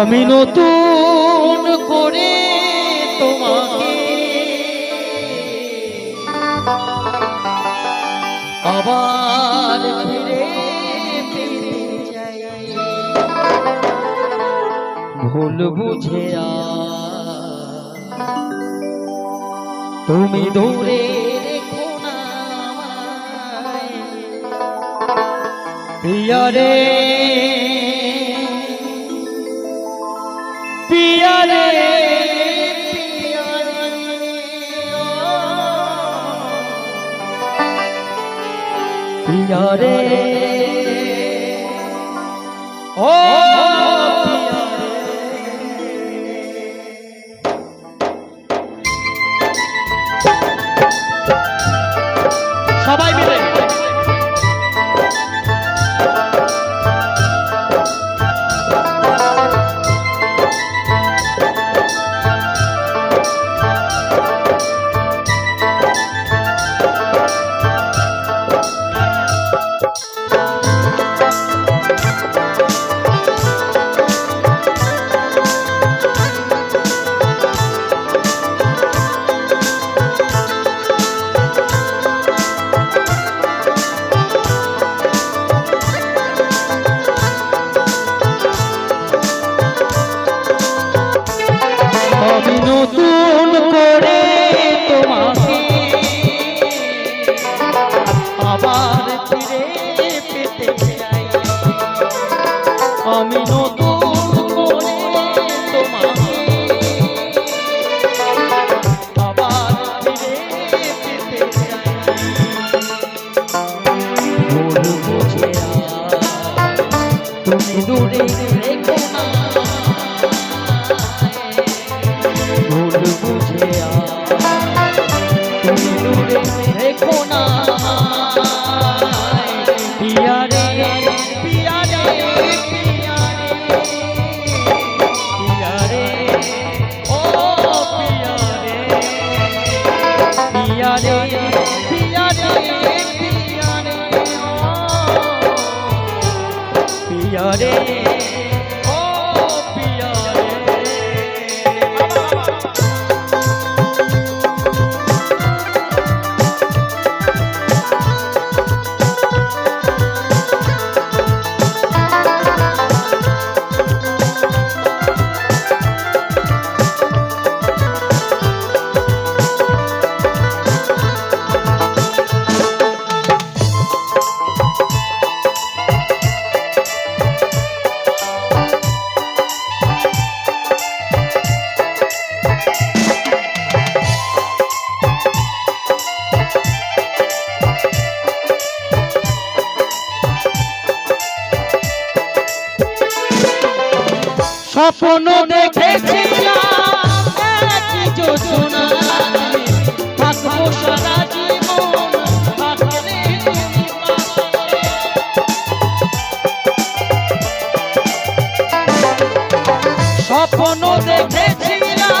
আমি নতুন করে তোমাকে আবার ফিরে ভুল বুঝে তুমি দূরে রেখো না আমায়। প্রিয়া রে। ও নতুন করে তোমাকে। আবার ফিরে পেতে চাই। আমি নতুন করে তোমাকে। আবার ফিরে পেতে চাই। তুমি দূরে রে স্বপ্ন দেখেছিলাম।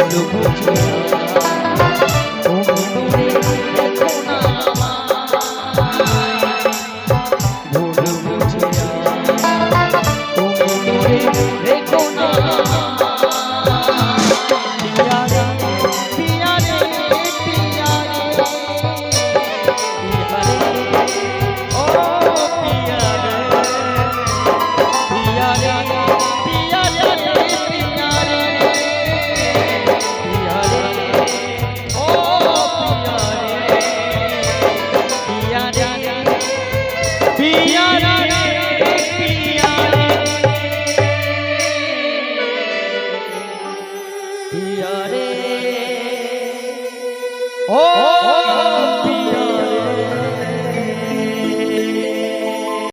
ভুল বুঝিয়া